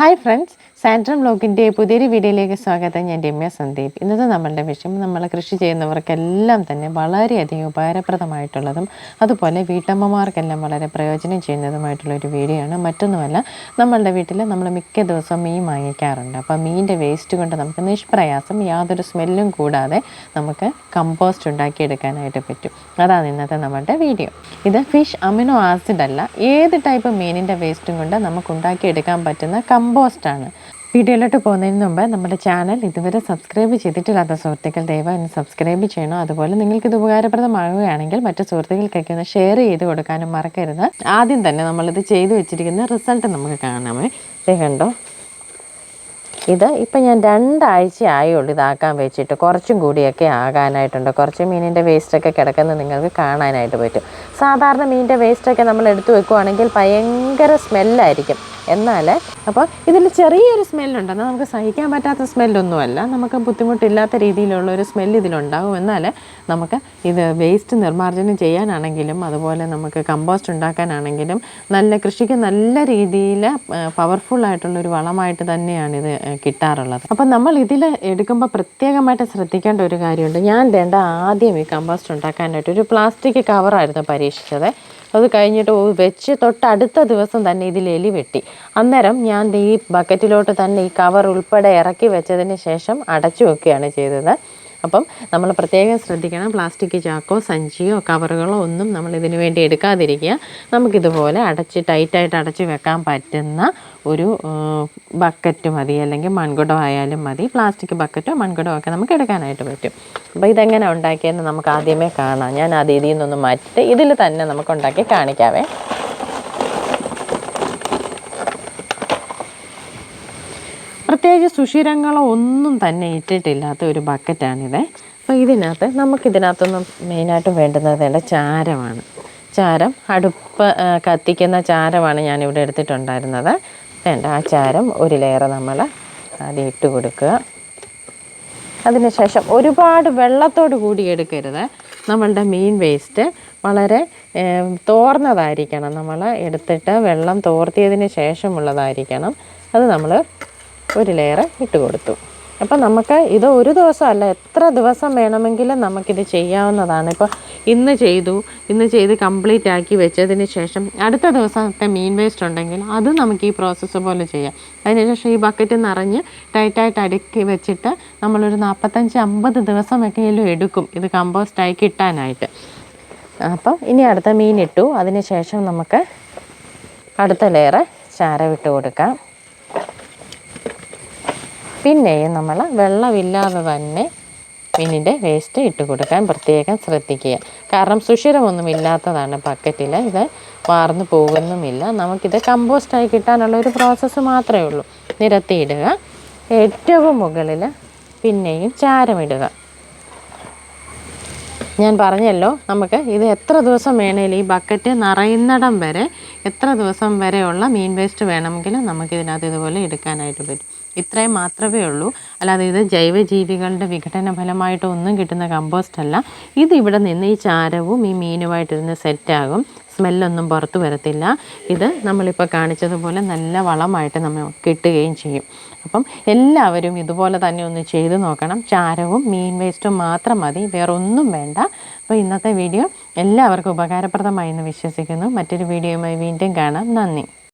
Hi friends സാൻഡ്രം ബ്ലോഗിന്റെ പുതിയൊരു വീഡിയോയിലേക്ക് സ്വാഗതം. ഞാൻ രമ്യ സന്ദീപ്. ഇന്നത്തെ നമ്മളുടെ വിഷയം നമ്മൾ കൃഷി ചെയ്യുന്നവർക്കെല്ലാം തന്നെ വളരെയധികം ഉപകാരപ്രദമായിട്ടുള്ളതും അതുപോലെ വീട്ടമ്മമാർക്കെല്ലാം വളരെ പ്രയോജനം ചെയ്യുന്നതുമായിട്ടുള്ള ഒരു വീഡിയോ ആണ്. മറ്റൊന്നുമല്ല നമ്മളുടെ വീട്ടിൽ നമ്മൾ മിക്ക ദിവസവും മീൻ വാങ്ങിക്കാറുണ്ട്. അപ്പോൾ മീനിന്റെ വേസ്റ്റ് കൊണ്ട് നമുക്ക് നിഷ്പ്രയാസം യാതൊരു സ്മെല്ലും കൂടാതെ നമുക്ക് കമ്പോസ്റ്റ് ഉണ്ടാക്കിയെടുക്കാനായിട്ട് പറ്റും. അതാണ് ഇന്നത്തെ നമ്മളുടെ വീഡിയോ. ഇത് ഫിഷ് അമിനോ ആസിഡ് അല്ല ഏത് ടൈപ്പ് മീനിന്റെ വേസ്റ്റും കൊണ്ട് നമുക്ക് ഉണ്ടാക്കിയെടുക്കാൻ പറ്റുന്ന കമ്പോസ്റ്റാണ്. വീഡിയോയിലോട്ട് പോകുന്നതിന് മുമ്പ് നമ്മുടെ ചാനൽ ഇതുവരെ സബ്സ്ക്രൈബ് ചെയ്തിട്ടില്ലാത്ത സുഹൃത്തുക്കൾ ദയവായി ഒന്ന് സബ്സ്ക്രൈബ് ചെയ്യണം. അതുപോലെ നിങ്ങൾക്ക് ഇത് ഉപകാരപ്രദമാകുകയാണെങ്കിൽ മറ്റു സുഹൃത്തുക്കൾക്കൊക്കെ ഒന്ന് ഷെയർ ചെയ്ത് കൊടുക്കാനും മറക്കരുത്. ആദ്യം തന്നെ നമ്മളിത് ചെയ്തു വെച്ചിരിക്കുന്ന റിസൾട്ട് നമുക്ക് കാണാമേ ഇത് കണ്ടോ? ഇത് ഇപ്പം ഞാൻ രണ്ടാഴ്ച ആയുള്ളൂ ഇതാക്കാൻ വെച്ചിട്ട്. കുറച്ചും കൂടിയൊക്കെ ആകാനായിട്ടുണ്ട്. കുറച്ച് മീനിന്റെ വേസ്റ്റൊക്കെ കിടക്കുന്നത് നിങ്ങൾക്ക് കാണാനായിട്ട് പറ്റും. സാധാരണ മീനിന്റെ വേസ്റ്റൊക്കെ നമ്മൾ എടുത്തു വെക്കുവാണെങ്കിൽ ഭയങ്കര സ്മെല്ലായിരിക്കും എന്നാൽ അപ്പോൾ ഇതിൽ ചെറിയൊരു സ്മെല്ലുണ്ട്. എന്നാൽ നമുക്ക് സഹിക്കാൻ പറ്റാത്ത സ്മെല്ലൊന്നുമല്ല. നമുക്ക് ബുദ്ധിമുട്ടില്ലാത്ത രീതിയിലുള്ള ഒരു സ്മെല്ല് ഇതിലുണ്ടാകും എന്നാൽ നമുക്ക് ഇത് വേസ്റ്റ് നിർമ്മാർജനം ചെയ്യാനാണെങ്കിലും അതുപോലെ നമുക്ക് കമ്പോസ്റ്റ് ഉണ്ടാക്കാനാണെങ്കിലും നല്ല കൃഷിക്ക് നല്ല രീതിയിൽ പവർഫുൾ ആയിട്ടുള്ള ഒരു വളമായിട്ട് തന്നെയാണ് ഇത് കിട്ടാറുള്ളത്. അപ്പം നമ്മൾ ഇതിൽ എടുക്കുമ്പോൾ പ്രത്യേകമായിട്ട് ശ്രദ്ധിക്കേണ്ട ഒരു കാര്യമുണ്ട്. ഞാൻ വേണ്ട ആദ്യം ഈ കമ്പോസ്റ്റ് ഉണ്ടാക്കാനായിട്ട് ഒരു പ്ലാസ്റ്റിക് കവറായിരുന്നു പരീക്ഷിച്ചത്. അത് കഴിഞ്ഞിട്ട് വെച്ച് തൊട്ടടുത്ത ദിവസം തന്നെ ഇതിൽ എലി വെട്ടി. അന്നേരം ഞാൻ ഈ ബക്കറ്റിലോട്ട് തന്നെ ഈ കവർ ഉൾപ്പെടെ ഇറക്കി വെച്ചതിന് ശേഷം അടച്ചു വെക്കുകയാണ് ചെയ്തത്. അപ്പം നമ്മൾ പ്രത്യേകം ശ്രദ്ധിക്കണം പ്ലാസ്റ്റിക് ചാക്കോ സഞ്ചിയോ കവറുകളോ ഒന്നും നമ്മൾ ഇതിനു വേണ്ടി എടുക്കാതിരിക്കുക. നമുക്കിതുപോലെ അടച്ച് ടൈറ്റായിട്ട് അടച്ച് വെക്കാൻ പറ്റുന്ന ഒരു ബക്കറ്റ് മതി അല്ലെങ്കിൽ മൺകുടം ആയാലും മതി. പ്ലാസ്റ്റിക് ബക്കറ്റോ മൺകുടമോ ഒക്കെ നമുക്ക് എടുക്കാനായിട്ട് പറ്റും. അപ്പോൾ ഇതെങ്ങനെ ഉണ്ടാക്കിയെന്ന് നമുക്ക് ആദ്യമേ കാണാം. ഞാൻ ആ രീതിയിൽ നിന്നൊന്ന് മാറ്റിയിട്ട് ഇതിൽ തന്നെ നമുക്ക് ഉണ്ടാക്കി കാണിക്കാവേ. പ്രത്യേകിച്ച് സുഷിരങ്ങളോ ഒന്നും തന്നെ ഇട്ടിട്ടില്ലാത്ത ഒരു ബക്കറ്റാണിത് അപ്പോൾ ഇതിനകത്ത് നമുക്കിതിനകത്തൊന്നും മെയിനായിട്ടും വേണ്ടുന്നത് വേണ്ട ചാരമാണ്. ചാരം അടുപ്പ് കത്തിക്കുന്ന ചാരമാണ് ഞാനിവിടെ എടുത്തിട്ടുണ്ടായിരുന്നത്. വേണ്ട ആ ചാരം ഒരു ലെയർ നമ്മൾ ആദ്യം ഇട്ട് കൊടുക്കുക. അതിനുശേഷം ഒരുപാട് വെള്ളത്തോട് കൂടി എടുക്കരുത്. നമ്മളുടെ മീൻ വേസ്റ്റ് വളരെ തോർന്നതായിരിക്കണം. നമ്മൾ എടുത്തിട്ട് വെള്ളം തോർത്തിയതിന് ശേഷമുള്ളതായിരിക്കണം. അത് നമ്മൾ ഒരു ലെയർ ഇട്ട് കൊടുത്തു. അപ്പം നമുക്ക് ഇത് ഒരു ദിവസമല്ല എത്ര ദിവസം വേണമെങ്കിലും നമുക്കിത് ചെയ്യാവുന്നതാണ്. ഇപ്പോൾ ഇന്ന് ചെയ്തു ഇന്ന് ചെയ്ത് കംപ്ലീറ്റ് ആക്കി വെച്ചതിന് ശേഷം അടുത്ത ദിവസത്തെ മീൻ വേസ്റ്റ് ഉണ്ടെങ്കിൽ അത് നമുക്ക് ഈ പ്രോസസ്സ് പോലെ ചെയ്യാം. അതിനുശേഷം ഈ ബക്കറ്റ് നിറഞ്ഞ് ടൈറ്റായിട്ട് അടുക്കി വെച്ചിട്ട് നമ്മളൊരു നാൽപ്പത്തഞ്ച് അമ്പത് ദിവസമൊക്കെയെങ്കിലും എടുക്കും ഇത് കമ്പോസ്റ്റായി കിട്ടാനായിട്ട്. അപ്പോൾ ഇനി അടുത്ത മീൻ ഇട്ടു. അതിന് ശേഷം നമുക്ക് അടുത്ത ലെയർ ചാര വിട്ട് കൊടുക്കാം. പിന്നെയും നമ്മൾ വെള്ളമില്ലാതെ തന്നെ മീനിന്റെ വേസ്റ്റ് ഇട്ട് കൊടുക്കാൻ പ്രത്യേകം ശ്രദ്ധിക്കുക. കാരണം സുഷിരമൊന്നും ഇല്ലാത്തതാണ് ബക്കറ്റിൽ. ഇത് വാർന്നു പോകുന്നുമില്ല. നമുക്കിത് കമ്പോസ്റ്റായി കിട്ടാനുള്ള ഒരു പ്രോസസ്സ് മാത്രമേ ഉള്ളൂ. നിരത്തിയിടുക. ഏറ്റവും മുകളിൽ പിന്നെയും ചാരമിടുക. ഞാൻ പറഞ്ഞല്ലോ നമുക്ക് ഇത് എത്ര ദിവസം വേണേലും ഈ ബക്കറ്റ് നിറയുന്നിടം വരെ എത്ര ദിവസം വരെയുള്ള മീൻ വേസ്റ്റ് വേണമെങ്കിലും നമുക്കിതിനകത്ത് ഇതുപോലെ എടുക്കാനായിട്ട് പറ്റും. ഇത്രയും മാത്രമേ ഉള്ളൂ. അല്ലാതെ ഇത് ജൈവജീവികളുടെ വിഘടന ഫലമായിട്ട് ഒന്നും കിട്ടുന്ന കമ്പോസ്റ്റ് അല്ല. ഇത് ഇവിടെ നിന്ന് ഈ ചാരവും ഈ മീനുമായിട്ടിരുന്ന് സെറ്റാകും സ്മെല്ലൊന്നും പുറത്തു വരത്തില്ല. ഇത് നമ്മളിപ്പോൾ കാണിച്ചതുപോലെ നല്ല വളമായിട്ട് നമ്മൾ കിട്ടുകയും ചെയ്യും. അപ്പം എല്ലാവരും ഇതുപോലെ തന്നെ ഒന്ന് ചെയ്തു നോക്കണം. ചാരവും മീൻ വേസ്റ്റും മാത്രം മതി. വേറെ ഒന്നും വേണ്ട. അപ്പോൾ ഇന്നത്തെ വീഡിയോ എല്ലാവർക്കും ഉപകാരപ്രദമായി എന്ന് വിശ്വസിക്കുന്നു. മറ്റൊരു വീഡിയോയുമായി വീണ്ടും കാണാം. നന്ദി.